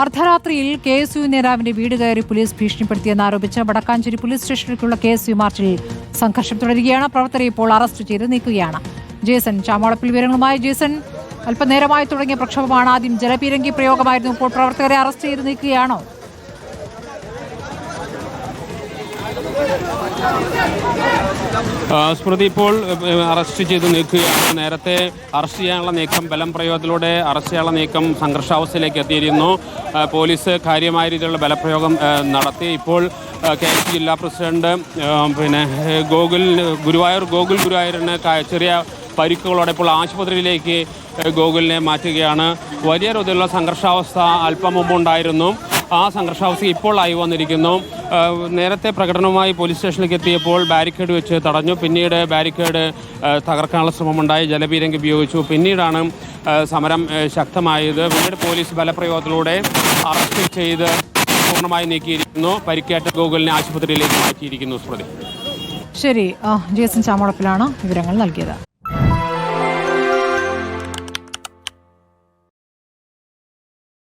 അർദ്ധരാത്രിയിൽ K S U നേതാവിന്റെ വീട് കയറി പോലീസ് ഭീഷണിപ്പെടുത്തിയെന്ന് ആരോപിച്ച് വടക്കാഞ്ചേരി പോലീസ് സ്റ്റേഷനിലേക്കുള്ള കെ എസ് യു മാർച്ചിൽ സംഘർഷം തുടരുകയാണ്. പ്രവർത്തകരെ ഇപ്പോൾ അറസ്റ്റ് ചെയ്ത് നീക്കുകയാണ്. ജേസൺ ചാമോളപ്പിൽ വിവരങ്ങളുമായി. ജേസൺ അല്പനേരമായി തുടങ്ങിയ പ്രക്ഷോഭമാണ്. ആദ്യം ജലപീരങ്കി പ്രയോഗമായിരുന്നു. ഇപ്പോൾ പ്രവർത്തകരെ അറസ്റ്റ് ചെയ്ത് നീക്കുകയാണോ ആ, സ്മൃതി ഇപ്പോൾ അറസ്റ്റ് ചെയ്ത് നീക്കുകയാണ്. നേരത്തെ അറസ്റ്റ് ചെയ്യാനുള്ള നീക്കം ബലം പ്രയോഗത്തിലൂടെ അറസ്റ്റ് ചെയ്യാനുള്ള നീക്കം സംഘർഷാവസ്ഥയിലേക്ക് എത്തിയിരുന്നു. പോലീസ് കാര്യമായ രീതിയിലുള്ള ബലപ്രയോഗം നടത്തി. ഇപ്പോൾ കെ എസ് ജില്ലാ പ്രസിഡന്റ് പിന്നെ ഗോകുൽ ഗുരുവായൂർ ഗോകുൽ ഗുരുവായൂരിന് ചെറിയ പരിക്കുകളോടെ ഇപ്പോൾ ആശുപത്രിയിലേക്ക് ഗോകുലിനെ മാറ്റുകയാണ്. വലിയ തോതിലുള്ള സംഘർഷാവസ്ഥ അല്പം മുമ്പുണ്ടായിരുന്നു. ആ സംഘർഷാവസ്ഥ ഇപ്പോൾ ആയി വന്നിരിക്കുന്നു. നേരത്തെ പ്രകടനവുമായി പോലീസ് സ്റ്റേഷനിലേക്ക് എത്തിയപ്പോൾ ബാരിക്കേഡ് വെച്ച് തടഞ്ഞു. പിന്നീട് ബാരിക്കേഡ് തകർക്കാനുള്ള ശ്രമമുണ്ടായി. ജലപീരങ്കി ഉപയോഗിച്ചു. പിന്നീടാണ് സമരം ശക്തമായത്. പിന്നീട് പോലീസ് ബലപ്രയോഗത്തിലൂടെ അറസ്റ്റ് ചെയ്ത് പൂർണമായി നീക്കിയിരിക്കുന്നു. പരിക്കേറ്റ ഗൂഗിളിനെ ആശുപത്രിയിലേക്ക് മാറ്റിയിരിക്കുന്നു സ്മൃതി. ശരി. ജേസൻ ചാമോളപ്പിലാണ് വിവരങ്ങൾ നൽകിയത്.